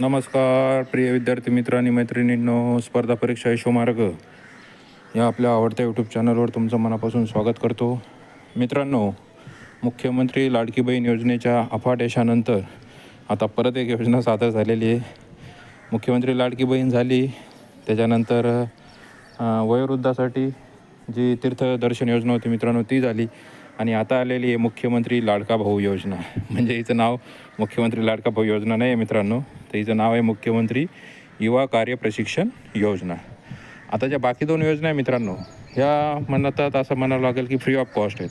नमस्कार प्रिय विद्यार्थी मित्र आणि मैत्रिणींनो स्पर्धा परीक्षा यशोमार्ग या आपल्या आवडत्या यूट्यूब चॅनलवर तुमचं मनापासून स्वागत करतो. मित्रांनो मुख्यमंत्री लाडकी बहीण योजनेच्या अफाट यशानंतर आता परत एक योजना सादर झालेली आहे. मुख्यमंत्री लाडकी बहीण झाली त्याच्यानंतर वयोवृद्धासाठी जी तीर्थदर्शन योजना होती मित्रांनो ती झाली. आणि आता आलेली आहे मुख्यमंत्री लाडका भाऊ योजना. म्हणजे हिचं नाव मुख्यमंत्री लाडका भाऊ योजना नाही आहे मित्रांनो. तर हिचं नाव आहे मुख्यमंत्री युवा कार्य प्रशिक्षण योजना. आता ज्या बाकी दोन योजना आहे मित्रांनो ह्या म्हणतात असं म्हणावं लागेल की फ्री ऑफ कॉस्ट आहेत.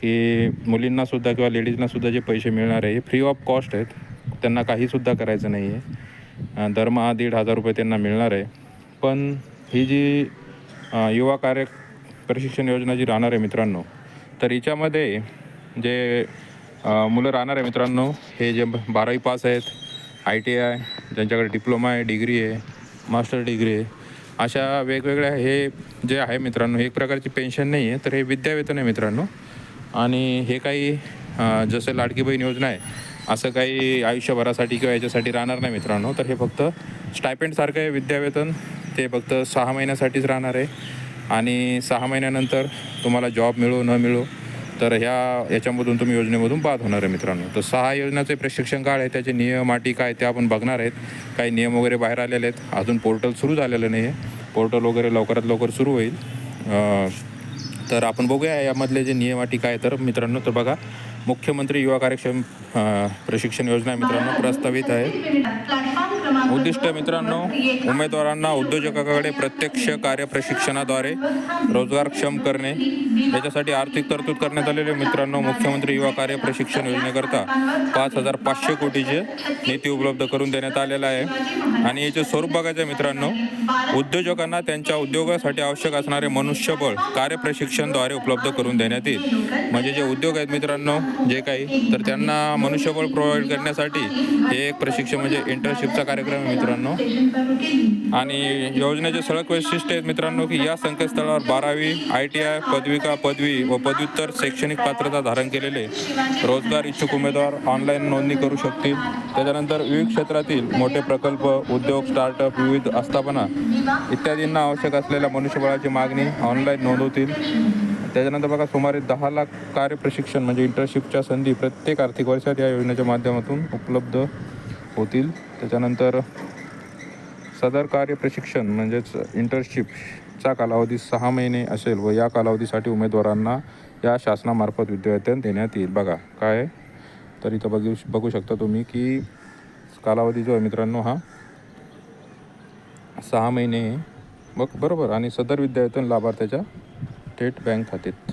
की मुलींनासुद्धा किंवा लेडीजनासुद्धा जे पैसे मिळणार आहे हे फ्री ऑफ कॉस्ट आहेत. त्यांना काहीसुद्धा करायचं नाही आहे. दरमहा दीड हजार रुपये त्यांना मिळणार आहे. पण ही जी युवा कार्य प्रशिक्षण योजना जी राहणार आहे मित्रांनो तर हिच्यामध्ये जे मुलं राहणार आहे मित्रांनो हे जे बारावी पास आहेत आय टी आय ज्यांच्याकडे डिप्लोमा आहे डिग्री आहे मास्टर डिग्री आहे अशा वेगवेगळ्या हे जे आहे मित्रांनो हे एक प्रकारची पेन्शन नाही आहे तर हे विद्यावेतन आहे मित्रांनो. आणि हे काही जसं लाडकी बहीण योजना आहे असं काही आयुष्यभरासाठी किंवा याच्यासाठी राहणार नाही मित्रांनो. तर हे फक्त स्टायपेंडसारखं आहे विद्यावेतन ते फक्त सहा महिन्यासाठीच राहणार आहे. आणि सहा महिन्यानंतर तुम्हाला जॉब मिळो न मिळो तर ह्या याच्यामधून तुम्ही योजनेमधून बाद होणार आहे मित्रांनो. तर सहा योजनाचे प्रशिक्षण काळ आहे त्याचे नियम अटी काय ते आपण बघणार आहेत. काही नियम वगैरे बाहेर आलेले आहेत. अजून पोर्टल सुरू झालेलं नाही आहे पोर्टल वगैरे लवकरात लवकर सुरू होईल. तर आपण बघूया यामधले जे नियम अटी काय तर मित्रांनो तर बघा. मुख्यमंत्री युवा कार्यक्षम प्रशिक्षण योजना मित्रांनो प्रस्तावित आहे. उद्दिष्ट मित्रांनो उमेदवारांना उद्योजकाकडे प्रत्यक्ष कार्य प्रशिक्षणाद्वारे रोजगारक्षम करणे याच्यासाठी आर्थिक तरतूद करण्यात आलेले मित्रांनो मुख्यमंत्री युवा कार्य प्रशिक्षण योजनेकरता पाच हजार पाचशे कोटीचे निधी उपलब्ध करून देण्यात आलेला आहे. आणि याचे स्वरूप बघायचं मित्रांनो उद्योजकांना त्यांच्या उद्योगासाठी आवश्यक असणारे मनुष्यबळ कार्य प्रशिक्षणद्वारे उपलब्ध करून देण्यात येईल. म्हणजे जे उद्योग आहेत मित्रांनो जे काही तर त्यांना मनुष्यबळ प्रोव्हाइड करण्यासाठी हे एक प्रशिक्षण म्हणजे इंटर्नशिपचा कार्यक्रम आहे मित्रांनो. आणि योजनेचे सळक वैशिष्ट्य आहेत मित्रांनो की या संकेतस्थळावर बारावी आय टी आय पदविका पदवी व पदव्युत्तर शैक्षणिक पात्रता धारण केलेले रोजगार इच्छुक उमेदवार ऑनलाईन नोंदणी करू शकतील. त्याच्यानंतर विविध क्षेत्रातील मोठे प्रकल्प उद्योग स्टार्टअप विविध आस्थापना इत्यादींना आवश्यक असलेल्या मनुष्यबळाची मागणी ऑनलाईन नोंदवतील. त्याच्यानंतर बघा सुमारे दहा लाख कार्य प्रशिक्षण म्हणजे इंटर्नशिपच्या संधी प्रत्येक आर्थिक वर्षात या योजनेच्या माध्यमातून उपलब्ध होतील. त्याच्यानंतर सदर कार्य प्रशिक्षण म्हणजेच इंटर्नशिपचा कालावधी सहा महिने असेल व या कालावधीसाठी उमेदवारांना या शासनामार्फत विद्यावेतन देण्यात येईल. बघा काय तर इथं बघू बघू शकता तुम्ही की कालावधी जो आहे मित्रांनो हा सहा महिने बघ बरोबर. आणि सदर विद्यावेतन लाभार्थ्याच्या थेट बँक खात्यात.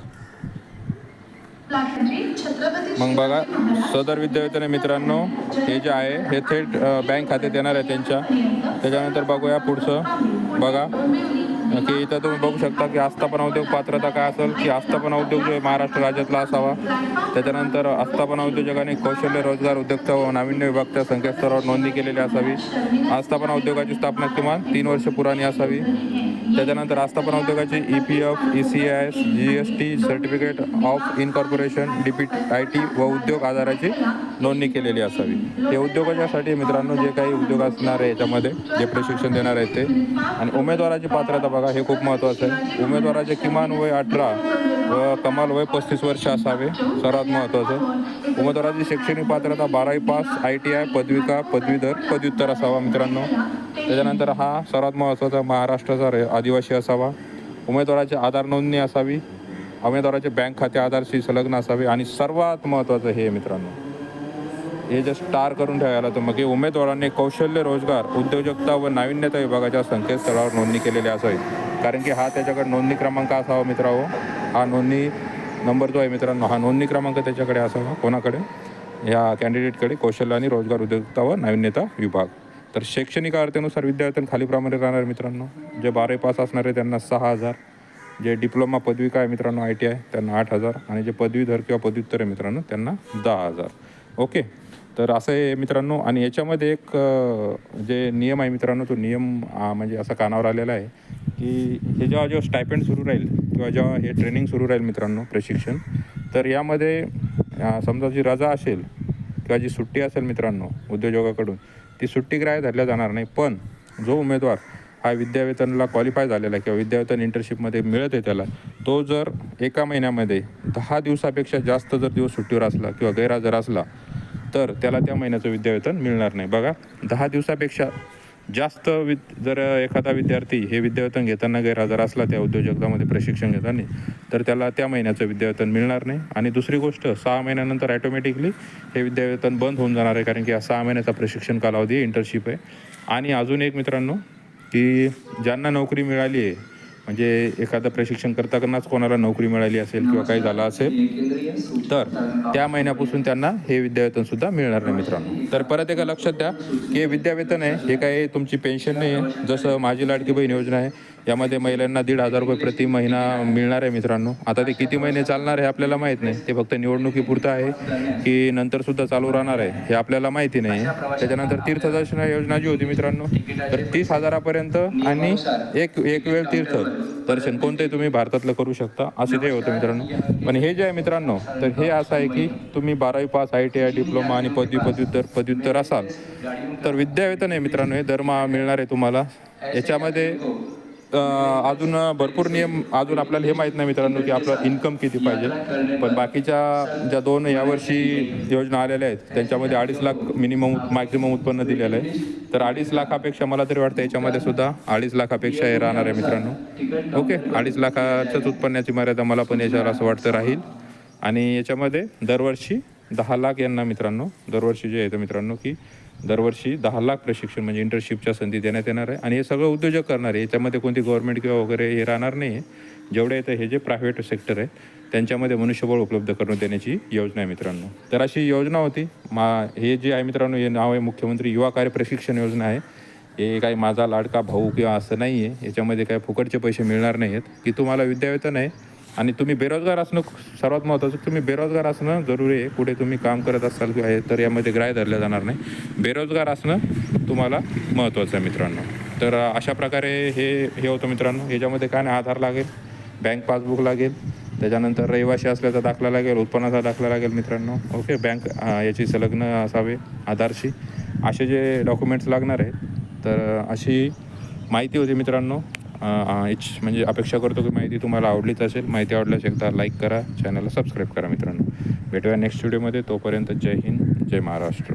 मग बघा सदर आहे मित्रांनो हे जे आहे हे थेट बँक खात्यात येणार आहे त्यांच्या. त्याच्यानंतर बघूया पुढचं. बघा. की इथं तुम्ही बघू शकता की आस्थापना उद्योग पात्रता काय असेल की आस्थापना उद्योग जो महाराष्ट्र राज्यातला असावा. त्याच्यानंतर आस्थापना उद्योजकांनी कौशल्य रोजगार उद्योगता व नाविन्य विभागच्या संकेतस्थळावर नोंदणी केलेली असावी. आस्थापना उद्योगाची स्थापना किमान तीन वर्ष पुराणी असावी. त्याच्यानंतर आस्थापना उद्योगाची E P F E C I S G S T certificate of incorporation D P I T व उद्योग आधाराची नोंदणी केलेली असावी. हे उद्योगाच्यासाठी मित्रांनो जे काही उद्योग असणार आहे याच्यामध्ये जे प्रशिक्षण देणार आहेत ते. आणि उमेदवाराची पात्रता बघा हे खूप महत्त्वाचं आहे. उमेदवाराचे किमान वय अठरा व कमाल वय पस्तीस वर्ष असावे. सर्वात महत्त्वाचं उमेदवाराची शैक्षणिक पात्रता बारावी पास आय टी आय पदविका पदवीधर पदव्युत्तर असावा मित्रांनो. त्याच्यानंतर हा सर्वात महत्त्वाचा महाराष्ट्राचा रे- आदिवासी असावा. उमेदवाराची आधार नोंदणी असावी. उमेदवाराचे बँक खाते आधारशी संलग्न असावे. आणि सर्वात महत्त्वाचं हे मित्रांनो. हे जे स्टार करून ठेवायला तर मग हे उमेदवारांनी कौशल्य रोजगार उद्योजकता व नाविन्यता विभागाच्या संकेतस्थळावर नोंदणी केलेली असावी कारण की हा त्याच्याकडे नोंदणी क्रमांक असावा मित्रांनो. हा नोंदणी नंबर जो आहे मित्रांनो हा नोंदणी क्रमांक त्याच्याकडे असावा कोणाकडे? या कॅन्डिडेटकडे कौशल्य आणि रोजगार उद्योजकता व नाविन्यता विभाग. तर शैक्षणिक अर्थानुसार विद्यार्थ्यांना खालीप्रमाणे राहणार मित्रांनो. जे बारावी पास असणारे त्यांना सहा हजार. जे डिप्लोमा पदविका आहे मित्रांनो आय टी आय त्यांना आठ हजार. आणि जे पदवीधर किंवा पदव्युत्तर आहे मित्रांनो त्यांना दहा हजार. ओके? तर असं आहे मित्रांनो. आणि याच्यामध्ये एक जे नियम आहे मित्रांनो तो नियम म्हणजे असा कानावर आलेला आहे की हे जेव्हा जेव्हा स्टायपेंड सुरू राहील किंवा जेव्हा हे ट्रेनिंग सुरू राहील मित्रांनो प्रशिक्षण तर यामध्ये समजा जी रजा असेल किंवा जी सुट्टी असेल मित्रांनो उद्योजकाकडून ती सुट्टी ग्राह्य धरल्या जाणार नाही. पण जो उमेदवार हा विद्यावेतनला क्वालिफाय झालेला आहे किंवा विद्यावेतन इंटर्नशिपमध्ये मिळत आहे त्याला तो जर एका महिन्यामध्ये दहा दिवसापेक्षा जास्त जर दिवस सुट्टीवर असला किंवा गैरहजर असला तर त्याला त्या महिन्याचं विद्यावेतन मिळणार नाही. बघा दहा दिवसापेक्षा जास्त विद जर एखादा विद्यार्थी हे विद्यावेतन घेताना गैरहजर असला त्या उद्योजकतामध्ये प्रशिक्षण घेताना तर त्याला त्या महिन्याचं विद्यावेतन मिळणार नाही. आणि दुसरी गोष्ट सहा महिन्यानंतर ॲटोमॅटिकली हे विद्यावेतन बंद होऊन जाणार आहे कारण की हा सहा महिन्याचा प्रशिक्षण कालावधी इंटर्नशिप आहे. आणि अजून एक मित्रांनो की ज्यांना नोकरी मिळाली आहे म्हणजे एखादं प्रशिक्षण करतानाच कोणाला नोकरी मिळाली असेल किंवा काही झालं असेल तर त्या महिन्यापासून त्यांना हे विद्यावेतन सुद्धा मिळणार नाही मित्रांनो. तर परत एका लक्षात द्या की हे विद्यावेतन आहे हे काही तुमची पेन्शन नाही आहे. जसं माझी लाडकी बहीण योजना आहे यामध्ये महिलांना दीड हजार रुपये प्रति महिना मिळणार आहे मित्रांनो. आता ते किती महिने चालणार आहे आपल्याला माहीत नाही. ते फक्त निवडणुकीपुरतं आहे की नंतर सुद्धा चालू राहणार आहे हे आपल्याला माहिती नाही. त्याच्यानंतर तीर्थदर्शन योजना जी होती मित्रांनो तर तीस हजारापर्यंत आणि एक एक वेळ तीर्थ दर्शन कोणतंही तुम्ही भारतातलं करू शकता. असे ते होतं मित्रांनो. पण हे जे आहे मित्रांनो तर हे असं आहे की तुम्ही बारावी pass I T I diploma आणि पदवी पदव्युत्तर पदव्युत्तर असाल तर विद्यावेतन आहे मित्रांनो हे दरमहा मिळणार आहे तुम्हाला. याच्यामध्ये अजून भरपूर नियम अजून आपल्याला हे माहीत नाही मित्रांनो की आपलं इन्कम किती पाहिजे. पण बाकीच्या ज्या दोन यावर्षी योजना आलेल्या आहेत त्यांच्यामध्ये अडीच लाख मिनिमम मॅक्झिमम उत्पन्न दिलेलं आहे. तर अडीच लाखापेक्षा मला तरी वाटतं याच्यामध्ये सुद्धा अडीच लाखापेक्षा हे राहणार आहे मित्रांनो. ओके अडीच लाखाच्याच उत्पन्नाची मर्यादा मला पण याच्यावर असं वाटतं राहील. आणि याच्यामध्ये दरवर्षी दहा लाख यांना मित्रांनो दरवर्षी जे येतं मित्रांनो की दरवर्षी दहा लाख प्रशिक्षण म्हणजे इंटर्नशिपच्या संधी देण्यात येणार आहे. आणि हे सगळं उद्योजक करणार आहे. याच्यामध्ये कोणती गव्हर्नमेंट किंवा वगैरे हे राहणार नाही आहे जेवढे येतं हे जे प्रायव्हेट सेक्टर आहे त्यांच्यामध्ये मनुष्यबळ उपलब्ध करून देण्याची योजना आहे मित्रांनो. तर अशी योजना होती. मा हे जे आहे मित्रांनो हे नाव आहे मुख्यमंत्री युवा कार्य प्रशिक्षण योजना आहे. हे काही माझा लाडका भाऊ किंवा असं नाही आहे याच्यामध्ये काही फुकटचे पैसे मिळणार नाही आहेत की तुम्हाला विद्यावेतन आहे आणि तुम्ही बेरोजगार असणं सर्वात महत्त्वाचं तुम्ही बेरोजगार असणं जरुरी आहे. कुठे तुम्ही काम करत असाल किंवा हे तर यामध्ये ग्राह्य धरलं जाणार नाही. बेरोजगार असणं तुम्हाला महत्त्वाचं आहे मित्रांनो. तर अशा प्रकारे हे हे होतं मित्रांनो. याच्यामध्ये काय नाही आधार लागेल बँक पासबुक लागेल त्याच्यानंतर रहिवाशी असल्याचा दाखला लागेल उत्पन्नाचा दाखला लागेल मित्रांनो. ओके बँक याची संलग्न असावे आधारशी. असे जे डॉक्युमेंट्स लागणार आहेत तर अशी माहिती होती मित्रांनो. इच म्हणजे अपेक्षा करतो की माहिती तुम्हाला आवडलीच असेल माहिती आवडल्यास एकदा लाईक करा चॅनलला सबस्क्राईब करा मित्रांनो. भेटूया नेक्स्ट व्हिडिओमध्ये तोपर्यंत जय हिंद जय महाराष्ट्र.